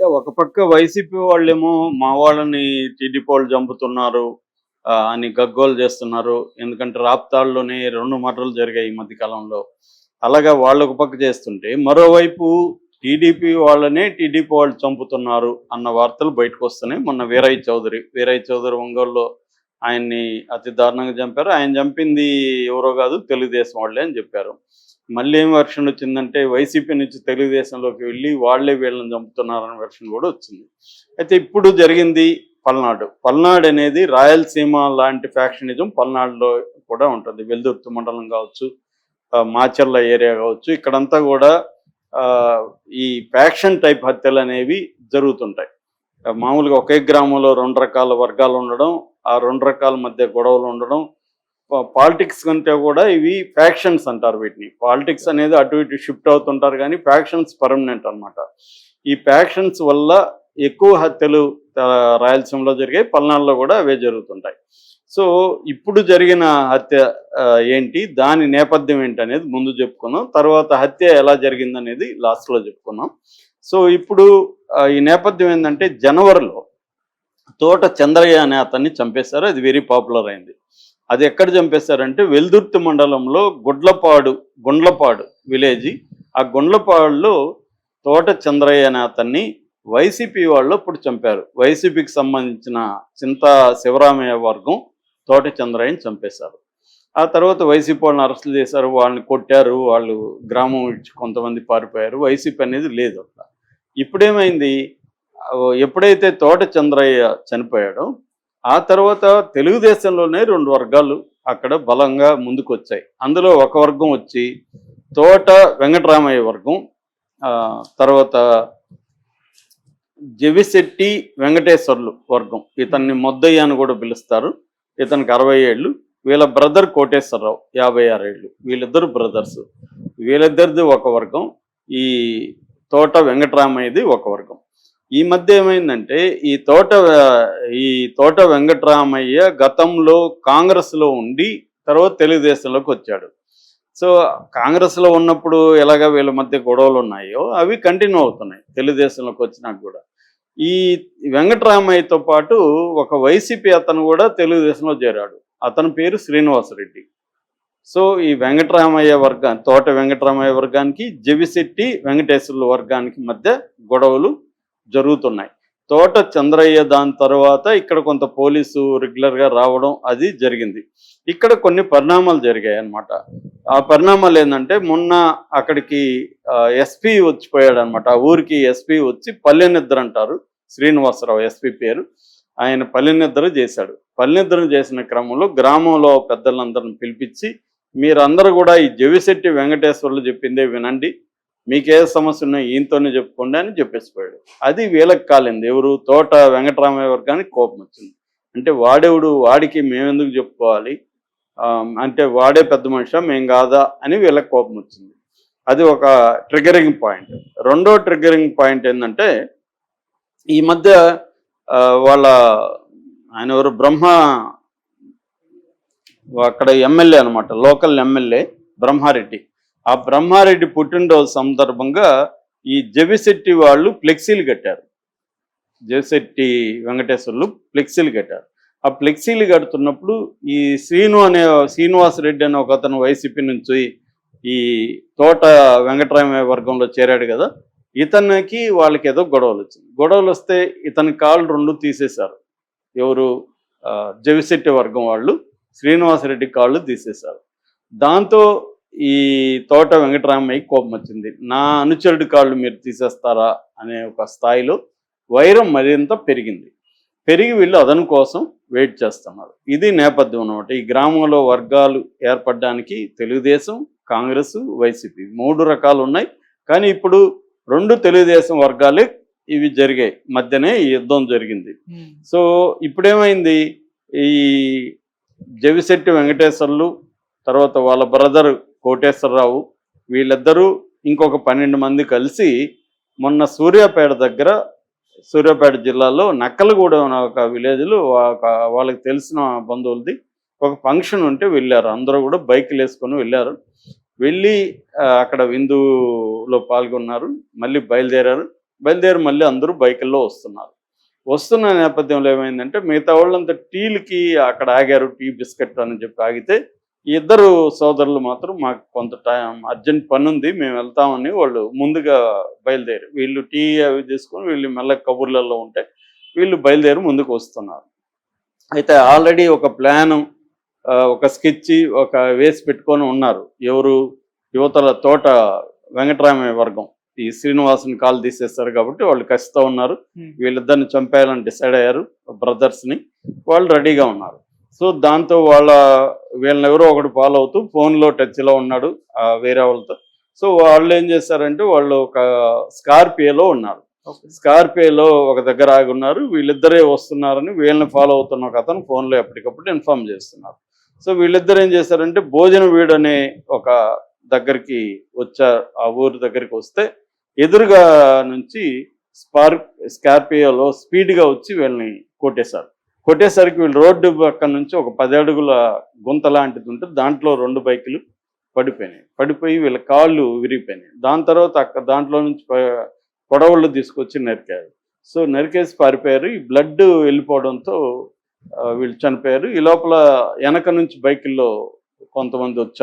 ఒక పక్క వైసీపీ వాళ్ళేమో మా వాళ్ళని టీడీపీ వాళ్ళు చంపుతున్నారు ఆ, అని గగ్గోలు చేస్తున్నారు. ఎందుకంటే రాప్తాడులోనే రెండు మటలు జరిగాయి ఈ మధ్య కాలంలో. అలాగా వాళ్ళు ఒక పక్క చేస్తుంటే మరోవైపు టీడీపీ వాళ్ళనే టీడీపీ వాళ్ళు చంపుతున్నారు అన్న వార్తలు బయటకు వస్తున్నాయి. మొన్న వీరయ్య చౌదరి వీరయ్య చౌదరి ఒంగోలులో ఆయన్ని అతి దారుణంగా చంపారు. ఆయన చంపింది ఎవరో కాదు తెలుగుదేశం వాళ్ళే అని చెప్పారు. మళ్ళీ ఏం వెర్షన్ వచ్చిందంటే వైసీపీ నుంచి తెలుగుదేశంలోకి వెళ్ళి వాళ్ళే వీళ్ళని చంపుతున్నారన్న వెర్షన్ కూడా వచ్చింది. అయితే ఇప్పుడు జరిగింది పల్నాడు. పల్నాడు అనేది రాయలసీమ లాంటి ఫ్యాక్షనిజం పల్నాడులో కూడా ఉంటుంది. వెల్దుర్తి మండలం కావచ్చు మాచర్ల ఏరియా కావచ్చు ఇక్కడంతా కూడా ఈ ఫ్యాక్షన్ టైప్ హత్యలు అనేవి జరుగుతుంటాయి. మామూలుగా ఒకే గ్రామంలో రెండు రకాల వర్గాలు ఉండడం ఆ రెండు రకాల మధ్య గొడవలు ఉండడం. పాలిటిక్స్ కంటే కూడా ఇవి ఫ్యాక్షన్స్ అంటారు వీటిని. పాలిటిక్స్ అనేది అటు ఇటు షిఫ్ట్ అవుతుంటారు కానీ ఫ్యాక్షన్స్ పర్మనెంట్ అన్నమాట. ఈ ఫ్యాక్షన్స్ వల్ల ఎక్కువ హత్యలు రాయలసీమలో జరిగాయి పల్నాడులో కూడా అవే జరుగుతుంటాయి. సో ఇప్పుడు జరిగిన హత్య ఏంటి దాని నేపథ్యం ఏంటి అనేది ముందు చెప్పుకున్నాం తర్వాత హత్య ఎలా జరిగింది అనేది లాస్ట్లో చెప్పుకున్నాం సో ఇప్పుడు ఈ నేపథ్యం ఏంటంటే జనవరిలో తోట చంద్రయ్య అనే అతన్ని చంపేశారు. అది వెరీ పాపులర్ అయింది. అది ఎక్కడ చంపేశారంటే వెల్దుర్తి మండలంలో గుడ్లపాడు గుండ్లపాడు విలేజ్ ఆ గుండ్లపాడులో తోట చంద్రయ్య అనే అతన్ని వైసీపీ వాళ్ళు అప్పుడు చంపారు. వైసీపీకి సంబంధించిన చింత శివరామయ్య వర్గం తోట చంద్రయ్యని చంపేశారు. ఆ తర్వాత వైసీపీ వాళ్ళని అరెస్టులు చేశారు. వాళ్ళని కొట్టారు. వాళ్ళు గ్రామం ఇచ్చి కొంతమంది పారిపోయారు. వైసీపీ అనేది లేదు అక్కడ. ఇప్పుడేమైంది? ఎప్పుడైతే తోట చంద్రయ్య చనిపోయాడో ఆ తర్వాత తెలుగుదేశంలోనే రెండు వర్గాలు అక్కడ బలంగా ముందుకు వచ్చాయి అందులో ఒక వర్గం వచ్చి తోట వెంకటరామయ్య వర్గం తర్వాత జవిశెట్టి వెంకటేశ్వర్లు వర్గం. ఇతన్ని మొద్దయ్య అని కూడా పిలుస్తారు. ఇతనికి అరవై ఏళ్ళు. వీళ్ళ బ్రదర్ కోటేశ్వరరావు యాభై ఆరేళ్ళు వీళ్ళిద్దరు బ్రదర్స్. వీళ్ళిద్దరిది ఒక వర్గం. ఈ తోట వెంకటరామయ్యది ఒక వర్గం. ఈ మధ్య ఏమైందంటే ఈ తోట ఈ తోట వెంకటరామయ్య గతంలో కాంగ్రెస్లో ఉండి తర్వాత తెలుగుదేశంలోకి వచ్చాడు. సో కాంగ్రెస్లో ఉన్నప్పుడు ఎలాగ వీళ్ళ మధ్య గొడవలు ఉన్నాయో అవి కంటిన్యూ అవుతున్నాయి తెలుగుదేశంలోకి వచ్చినాక కూడా. ఈ వెంకటరామయ్యతో పాటు ఒక వైసీపీ అతను కూడా తెలుగుదేశంలో చేరాడు. అతని పేరు శ్రీనివాసరెడ్డి. సో ఈ వెంకటరామయ్య వర్గా తోట వెంకటరామయ్య వర్గానికి జవిశెట్టి వెంకటేశ్వర్ల వర్గానికి మధ్య గొడవలు జరుగుతున్నాయి. తోట చంద్రయ్య దాని తర్వాత ఇక్కడ కొంత పోలీసు రెగ్యులర్గా రావడం అది జరిగింది. ఇక్కడ కొన్ని పరిణామాలు జరిగాయి అన్నమాట. ఆ పరిణామాలు ఏంటంటే మొన్న అక్కడికి ఎస్పీ వచ్చిపోయాడు అనమాట ఆ ఊరికి ఎస్పీ వచ్చి పల్లెనిద్ర అంటారు. శ్రీనివాసరావు ఎస్పీ పేరు. ఆయన పల్లెనిద్ర చేశాడు. పల్లెనిద్ర చేసిన క్రమంలో గ్రామంలో పెద్దలందరిని పిలిపించి మీరందరూ కూడా ఈ జవిశెట్టి వెంకటేశ్వర్లు చెప్పిందే వినండి. మీకే సమస్య ఉన్నా ఈయనతోనే చెప్పుకోండి అని చెప్పేసిపోయాడు. అది వీళ్ళకి కాలేదు. ఎవరు? తోట వెంకటరామయ్య వర్గానికి కోపం వచ్చింది. అంటే వాడెవడు? వాడికి మేమెందుకు చెప్పుకోవాలి? అంటే వాడే పెద్ద మనిషి? మేం కాదా? అని వీళ్ళకి కోపం వచ్చింది. అది ఒక ట్రిగరింగ్ పాయింట్ రెండో ట్రిగరింగ్ పాయింట్ ఏంటంటే ఈ మధ్య వాళ్ళ ఆయన ఎవరు? బ్రహ్మ అక్కడ ఎమ్మెల్యే అనమాట లోకల్ ఎమ్మెల్యే బ్రహ్మారెడ్డి. ఆ బ్రహ్మారెడ్డి పుట్టినరోజు సందర్భంగా ఈ జవిశెట్టి వాళ్ళు ఫ్లెక్సీలు కట్టారు. జవిశెట్టి వెంకటేశ్వర్లు ఫ్లెక్సీలు కట్టారు. ఆ ఫ్లెక్సీలు కడుతున్నప్పుడు ఈ శ్రీను అనే శ్రీనివాస్ రెడ్డి అనే ఒక అతను వైసీపీ నుంచి ఈ తోట వెంకటరామయ్య వర్గంలో చేరాడు కదా ఇతనికి వాళ్ళకి ఏదో గొడవలు వచ్చింది. గొడవలు వస్తే ఇతని కాళ్ళు రెండు తీసేశారు. ఎవరు? జవిశెట్టి వర్గం వాళ్ళు. శ్రీనివాసరెడ్డి కాళ్ళు తీసేశారు. దాంతో ఈ తోట వెంకటరామయ్యకి కోపం వచ్చింది. నా అనుచరుడి కాళ్ళు మీరు తీసేస్తారా అనే ఒక స్థాయిలో వైరం మరింత పెరిగింది. పెరిగి వీళ్ళు అదను కోసం వెయిట్ చేస్తున్నారు. ఇది నేపథ్యం అనమాట ఈ గ్రామంలో వర్గాలు ఏర్పడడానికి తెలుగుదేశం కాంగ్రెస్ వైసీపీ మూడు రకాలు ఉన్నాయి. కానీ ఇప్పుడు రెండు తెలుగుదేశం వర్గాలే ఇవి జరిగాయి. మధ్యనే ఈ యుద్ధం జరిగింది. సో ఇప్పుడేమైంది? ఈ జవిశెట్టి వెంకటేశ్వర్లు తర్వాత వాళ్ళ బ్రదర్ కోటేశ్వరరావు వీళ్ళిద్దరూ ఇంకొక పన్నెండు మంది కలిసి మొన్న సూర్యాపేట దగ్గర సూర్యాపేట జిల్లాలో నక్కలగూడెం అనే ఒక విలేజ్లో ఒక వాళ్ళకి తెలిసిన బంధువులది ఒక ఫంక్షన్ ఉంటే వెళ్ళారు. అందరూ కూడా బైక్లు వేసుకొని వెళ్ళారు. వెళ్ళి అక్కడ విందులో పాల్గొన్నారు. మళ్ళీ బయలుదేరారు. బయలుదేరి మళ్ళీ అందరూ బైకుల్లో వస్తున్నారు. వస్తున్న నేపథ్యంలో ఏమైందంటే మిగతా వాళ్ళంతా టీలకి అక్కడ ఆగారు టీ బిస్కెట్ అని చెప్పి ఆగితే ఇద్దరు సోదరులు మాత్రం మాకు కొంత టైం అర్జెంట్ పని ఉంది మేము వెళ్తామని వాళ్ళు ముందుగా బయలుదేరి వీళ్ళు టీ అవి తీసుకొని వీళ్ళు మెల్ల కబుర్లలో ఉంటే వీళ్ళు బయలుదేరి ముందుకు వస్తున్నారు. అయితే ఆల్రెడీ ఒక ప్లాను ఒక స్కెచ్ ఒక వేసి పెట్టుకొని ఉన్నారు. ఎవరు? యువతల తోట వెంకటరామయ్య వర్గం. ఈ శ్రీనివాసుని కాలు తీసేస్తారు కాబట్టి వాళ్ళు కసితో ఉన్నారు. వీళ్ళిద్దరిని చంపేయాలని డిసైడ్ అయ్యారు brothers ని వాళ్ళు రెడీగా ఉన్నారు. సో దాంతో వాళ్ళ వీళ్ళని ఎవరో ఒకటి ఫాలో అవుతూ ఫోన్లో టచ్లో ఉన్నాడు వేరే వాళ్ళతో. సో వాళ్ళు ఏం చేశారంటే వాళ్ళు ఒక స్కార్పియోలో ఉన్నారు. స్కార్పియోలో ఒక దగ్గర ఆగి ఉన్నారు. వీళ్ళిద్దరే వస్తున్నారని వీళ్ళని ఫాలో అవుతున్న ఒక అతను ఫోన్లో ఎప్పటికప్పుడు ఇన్ఫార్మ్ చేస్తున్నారు. సో వీళ్ళిద్దరు ఏం చేశారంటే భోజన వీడు అనే ఒక దగ్గరికి వచ్చారు. ఆ ఊరు దగ్గరికి వస్తే ఎదురుగా నుంచి స్పార్ స్కార్పియోలో స్పీడ్గా వచ్చి వీళ్ళని కొట్టేశారు. కొట్టేసరికి వీళ్ళు రోడ్డు పక్క నుంచి ఒక పది అడుగుల గుంత లాంటిది ఉంటే దాంట్లో రెండు బైకులు పడిపోయినాయి. పడిపోయి వీళ్ళ కాళ్ళు విరిగిపోయినాయి. దాని తర్వాత అక్కడ దాంట్లో నుంచి పొడవళ్ళు తీసుకొచ్చి నరికారు. సో నరికేసి పారిపోయారు. ఈ బ్లడ్ వెళ్ళిపోవడంతో వీళ్ళు చనిపోయారు. ఈ లోపల వెనక నుంచి బైకుల్లో కొంతమంది వచ్చారు.